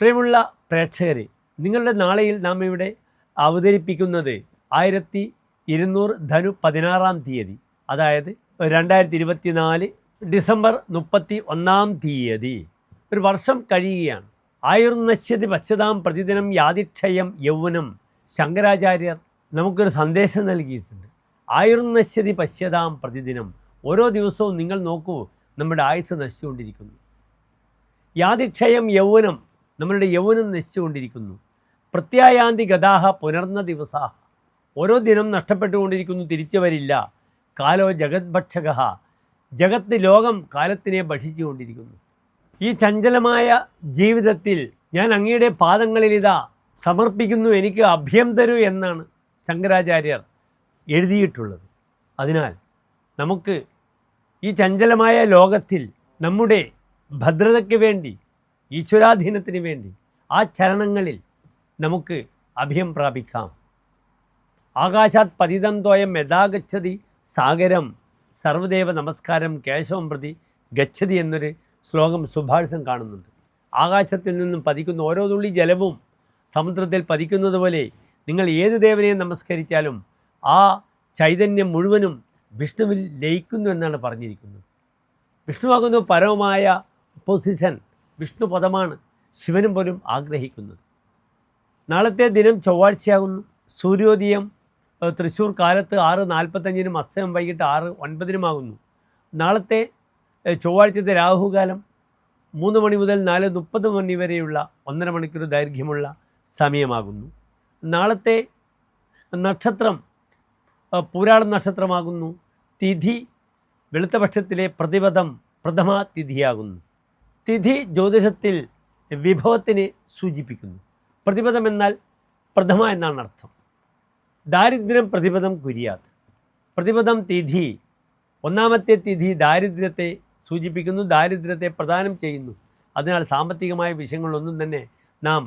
പ്രിയമുള്ള പ്രേക്ഷകരെ നിങ്ങളുടെ നാളെയിൽ നാം ഇവിടെ അവതരിപ്പിക്കുന്നത് ആയിരത്തി ഇരുന്നൂറ് ധനു പതിനാറാം തീയതി അതായത് രണ്ടായിരത്തി ഇരുപത്തിനാല് ഡിസംബർ മുപ്പത്തി ഒന്നാം തീയതി. ഒരു വർഷം കഴിയുകയാണ്. ആയുർനശ്യതി പശ്ചതാം പ്രതിദിനം യാതിക്ഷയം യൗവനം ശങ്കരാചാര്യർ നമുക്കൊരു സന്ദേശം നൽകിയിട്ടുണ്ട്. ആയുർനശ്യതി പശ്യതാം പ്രതിദിനം ഓരോ ദിവസവും നിങ്ങൾ നോക്കൂ നമ്മുടെ ആയുസ് നശിച്ചുകൊണ്ടിരിക്കുന്നു. യാതിക്ഷയം യൗവനം നമ്മളുടെ യൗവനം നശിച്ചുകൊണ്ടിരിക്കുന്നു. പ്രത്യായാന്തി ഗതാഹ പുനർന്ന ദിവസാഹ ഓരോ ദിനം നഷ്ടപ്പെട്ടുകൊണ്ടിരിക്കുന്നു തിരിച്ചു വരില്ല. കാലോ ജഗത് ഭക്ഷക ജഗത്ത് ലോകം കാലത്തിനെ ഭക്ഷിച്ചുകൊണ്ടിരിക്കുന്നു. ഈ ചഞ്ചലമായ ജീവിതത്തിൽ ഞാൻ അങ്ങയുടെ പാദങ്ങളിൽ ഇതാ സമർപ്പിക്കുന്നു എനിക്ക് അഭ്യം തരൂ എന്നാണ് ശങ്കരാചാര്യർ എഴുതിയിട്ടുള്ളത്. അതിനാൽ നമുക്ക് ഈ ചഞ്ചലമായ ലോകത്തിൽ നമ്മുടെ ഭദ്രതയ്ക്ക് വേണ്ടി ഈശ്വരാധീനത്തിന് വേണ്ടി ആ ചരണങ്ങളിൽ നമുക്ക് അഭയം പ്രാപിക്കാം. ആകാശാത് പതിതം തോയം യഥാഗച്ഛതി സാഗരം സർവദേവ നമസ്കാരം കേശവം പ്രതി ഗച്ഛതി എന്നൊരു ശ്ലോകം സുഭാഷിതം കാണുന്നുണ്ട്. ആകാശത്തിൽ നിന്നും പതിക്കുന്ന ഓരോ തുള്ളി ജലവും സമുദ്രത്തിൽ പതിക്കുന്നത് പോലെ നിങ്ങൾ ഏത് ദേവനെ നമസ്കരിച്ചാലും ആ ചൈതന്യം മുഴുവനും വിഷ്ണുവിൽ ലയിക്കുന്നു എന്നാണ് പറഞ്ഞിരിക്കുന്നത്. വിഷ്ണുവാകുന്നു പരമമായ പൊസിഷൻ വിഷ്ണു പദമാണ് ശിവനും പോലും ആഗ്രഹിക്കുന്നത്. നാളത്തെ ദിനം ചൊവ്വാഴ്ചയാകുന്നു. സൂര്യോദയം തൃശ്ശൂർ കാലത്ത് ആറ് നാൽപ്പത്തഞ്ചിനും അസ്തമയം വൈകിട്ട് ആറ് ഒൻപതിനുമാകുന്നു. നാളത്തെ ചൊവ്വാഴ്ചത്തെ രാഹുകാലം മൂന്ന് മണി മുതൽ നാല് മുപ്പത് മണി വരെയുള്ള ഒന്നര മണിക്കൂർ ദൈർഘ്യമുള്ള സമയമാകുന്നു. നാളത്തെ നക്ഷത്രം പൂരാട നക്ഷത്രമാകുന്നു. തിഥി വെളുത്തപക്ഷത്തിലെ പ്രതിപദം പ്രഥമ തിഥിയാകുന്നു. തിഥി ജ്യോതിഷത്തിൽ വിഭവത്തിന് സൂചിപ്പിക്കുന്നു. പ്രതിപദം എന്നാൽ പ്രഥമ എന്നാണ് അർത്ഥം. ദാരിദ്ര്യം പ്രതിപദം കുര്യാത്. പ്രതിപദം തിഥി. ഒന്നാമത്തെ തിഥി ദാരിദ്ര്യത്തെ സൂചിപ്പിക്കുന്നു ദാരിദ്ര്യത്തെ പ്രദാനം ചെയ്യുന്നു. അതിനാൽ സാമ്പത്തികമായ വിഷയങ്ങളൊന്നും തന്നെ നാം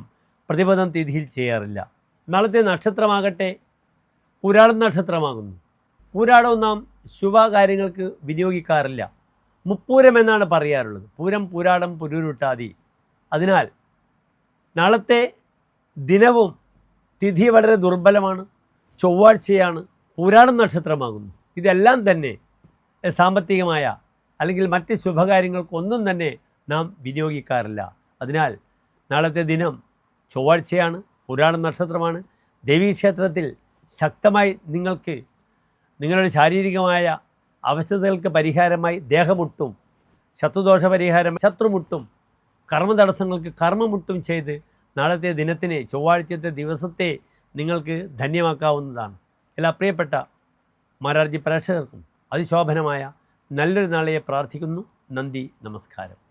പ്രതിപദം തിഥിയിൽ ചെയ്യാറില്ല. നാളത്തെ നക്ഷത്രമാകട്ടെ പുരാടം നക്ഷത്രമാകുന്നു പൂരാടവും നാം ശുഭകാര്യങ്ങൾക്ക് വിനിയോഗിക്കാറില്ല. മുപ്പൂരം എന്നാണ് പറയാറുള്ളത്. പൂരം പൂരാടം പുരുരുട്ടാതി അതിനാൽ നാളത്തെ ദിനവും തിഥി വളരെ ദുർബലമാണ്. ചൊവ്വാഴ്ചയാണ് പൂരാടം നക്ഷത്രമാകുന്നു ഇതെല്ലാം തന്നെ സാമ്പത്തികമായ അല്ലെങ്കിൽ മറ്റ് ശുഭകാര്യങ്ങൾക്കൊന്നും തന്നെ നാം വിനിയോഗിക്കാറില്ല. അതിനാൽ നാളത്തെ ദിനം ചൊവ്വാഴ്ചയാണ് പുരാണം നക്ഷത്രമാണ്. ദേവീക്ഷേത്രത്തിൽ ശക്തമായി നിങ്ങൾക്ക് നിങ്ങളുടെ ശാരീരികമായ അവശതകൾക്ക് പരിഹാരമായി ദേഹമുട്ടും ശത്രുദോഷ പരിഹാരം ശത്രുമുട്ടും കർമ്മ തടസ്സങ്ങൾക്ക് കർമ്മമുട്ടും ചെയ്ത് നാളത്തെ ദിനത്തിനെ ചൊവ്വാഴ്ചത്തെ ദിവസത്തെ നിങ്ങൾക്ക് ധന്യമാക്കാവുന്നതാണ്. എല്ലാ പ്രിയപ്പെട്ട മാരാർജി പ്രേക്ഷകർക്കും അതിശോഭനമായ നല്ലൊരു നാളെയെ പ്രാർത്ഥിക്കുന്നു. നന്ദി നമസ്കാരം.